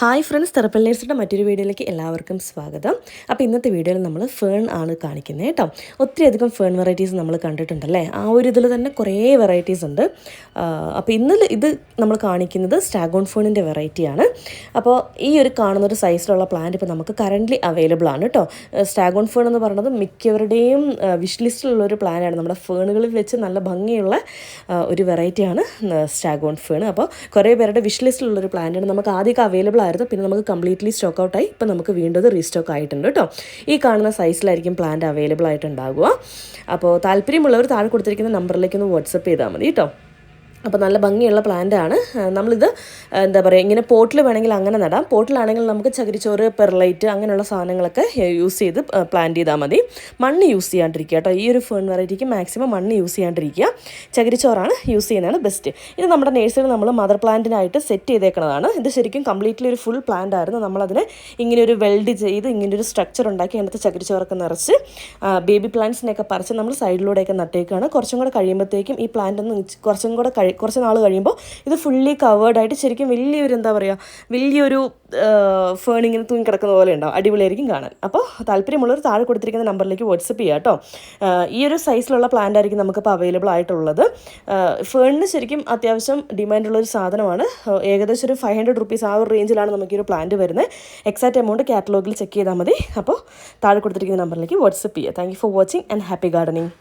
Hi friends തെറപ്പല്ലേഴ്സിന്റെ മറ്റൊരു വീഡിയോയിലേക്ക് എല്ലാവർക്കും സ്വാഗതം. അപ്പോൾ ഇന്നത്തെ വീഡിയോയിൽ നമ്മൾ ഫേൺ ആണ് കാണിക്കുന്നത് കേട്ടോ. ഒത്തിരി അധികം ഫേൺ വെറൈറ്റീസ് നമ്മൾ കണ്ടിട്ടുണ്ടല്ലേ? ആ ഒരു ഇതിൽ തന്നെ കുറേ വെറൈറ്റീസ് ഉണ്ട്. അപ്പോൾ ഇന്ന് ഇത് നമ്മൾ കാണിക്കുന്നത് സ്റ്റാഗോൺ ഫേണിന്റെ വെറൈറ്റിയാണ്. അപ്പോൾ ഈ ഒരു കാണുന്ന ഒരു സൈസിലുള്ള പ്ലാന്റ് ഇപ്പോൾ നമുക്ക് കറന്റ്ലി അവൈലബിൾ ആണ് കേട്ടോ. സ്റ്റാഗോൺ ഫേൺ എന്ന് പറയുന്നത് മിക്കവരുടെയും വിഷ് ലിസ്റ്റിലുള്ള ഒരു പ്ലാനാണ് നമ്മുടെ ഫേണുകളിൽ വെച്ച് നല്ല ഭംഗിയുള്ള ഒരു വെറൈറ്റിയാണ് സ്റ്റാഗോൺ ഫേൺ. അപ്പോൾ കുറേ പേരുടെ വിഷ് ലിസ്റ്റിലുള്ള ഒരു പ്ലാന്റാണ് നമുക്ക് ആദ്യമൊക്കെ അവൈലബിൾ ആയിരുന്നു പിന്നെ നമുക്ക് കംപ്ലീറ്റ്ലി സ്റ്റോക്ക് ഔട്ടായി ഇപ്പം നമുക്ക് വീണ്ടും റീസ്റ്റോക്ക് ആയിട്ടുണ്ട് കേട്ടോ. ഈ കാണുന്ന സൈസിലായിരിക്കും പ്ലാന്റ് അവൈലബിൾ ആയിട്ടുണ്ടാകുക അപ്പോൾ താല്പര്യമുള്ളവർ താഴെ കൊടുത്തിരിക്കുന്ന നമ്പറിലേക്ക് ഒന്ന് വാട്സപ്പ് ചെയ്താൽ മതി കേട്ടോ. അപ്പോൾ നല്ല ഭംഗിയുള്ള പ്ലാന്റ് ആണ്. നമ്മളിത് എന്താ പറയുക ഇങ്ങനെ പോട്ടിൽ വേണമെങ്കിൽ അങ്ങനെ നടാം. പോട്ടിലാണെങ്കിൽ നമുക്ക് ചകിരിച്ചോറ് പെർലൈറ്റ് അങ്ങനെയുള്ള സാധനങ്ങളൊക്കെ യൂസ് ചെയ്ത് പ്ലാന്റ് ചെയ്താൽ മതി. മണ്ണ് യൂസ് ചെയ്യാണ്ടിരിക്കുക കേട്ടോ. ഈ ഒരു ഫേൺ വെറൈറ്റിക്ക് മാക്സിമം മണ്ണ് യൂസ് ചെയ്യാണ്ടിരിക്കുക. ചകിരിച്ചോറാണ് യൂസ് ചെയ്യുന്നതാണ് ബെസ്റ്റ് ഇത് നമ്മുടെ നേഴ്സറി നമ്മൾ മദർ പ്ലാന്റിനായിട്ട് സെറ്റ് ചെയ്തേക്കുന്നതാണ് ഇത് ശരിക്കും കംപ്ലീറ്റ്ലി ഒരു ഫുൾ പ്ലാന്റ് ആയിരുന്നു. നമ്മളതിനെ ഇങ്ങനെ ഒരു വെൽഡ് ചെയ്ത് ഇങ്ങനെ ഒരു സ്ട്രക്ചർ ഉണ്ടാക്കി അതിനകത്ത് ചകിരിച്ചോറൊക്കെ നിറച്ച് ബേബി പ്ലാന്റ്സിനെയൊക്കെ പറിച്ച് നമ്മൾ സൈഡിലൂടെയൊക്കെ നട്ടേക്കാണ്. കുറച്ചും കൂടെ കഴിയുമ്പോഴത്തേക്കും ഈ പ്ലാന്റ് ഒന്ന് കുറച്ചും കൂടെ കുറച്ച് നാൾ കഴിയുമ്പോൾ ഇത് ഫുള്ളി കവേർഡ് ആയിട്ട് ശരിക്കും വലിയൊരു എന്താ പറയുക വലിയൊരു ഫേണിങ്ങിന് തൂങ്ങി കിടക്കുന്ന പോലെ ഉണ്ടാവും. അടിപൊളിയായിരിക്കും കാണാൻ. അപ്പോൾ താല്പര്യമുള്ളവർ താഴെ കൊടുത്തിരിക്കുന്ന നമ്പറിലേക്ക് വാട്സപ്പ് ചെയ്യുക കേട്ടോ. ഈ ഒരു സൈസിലുള്ള പ്ലാന്റ് ആയിരിക്കും നമുക്കിപ്പോൾ അവൈലബിൾ ആയിട്ടുള്ളത്. ഫേണിന് ശരിക്കും അത്യാവശ്യം ഡിമാൻഡുള്ള ഒരു സാധനമാണ്. ഏകദേശം ഒരു ഫൈവ് ഹൺഡ്രഡ് റുപ്പീസ് ആ ഒരു റേഞ്ചിലാണ് നമുക്ക് ഈ ഒരു പ്ലാന്റ് വരുന്നത്. എക്സാക്റ്റ് എമൗണ്ട് കാറ്റലോഗിൽ ചെക്ക് ചെയ്താൽ മതി. അപ്പോൾ താഴെ കൊടുത്തിരിക്കുന്ന നമ്പറിലേക്ക് വാട്സപ്പ് ചെയ്യുക thank for watching and happy gardening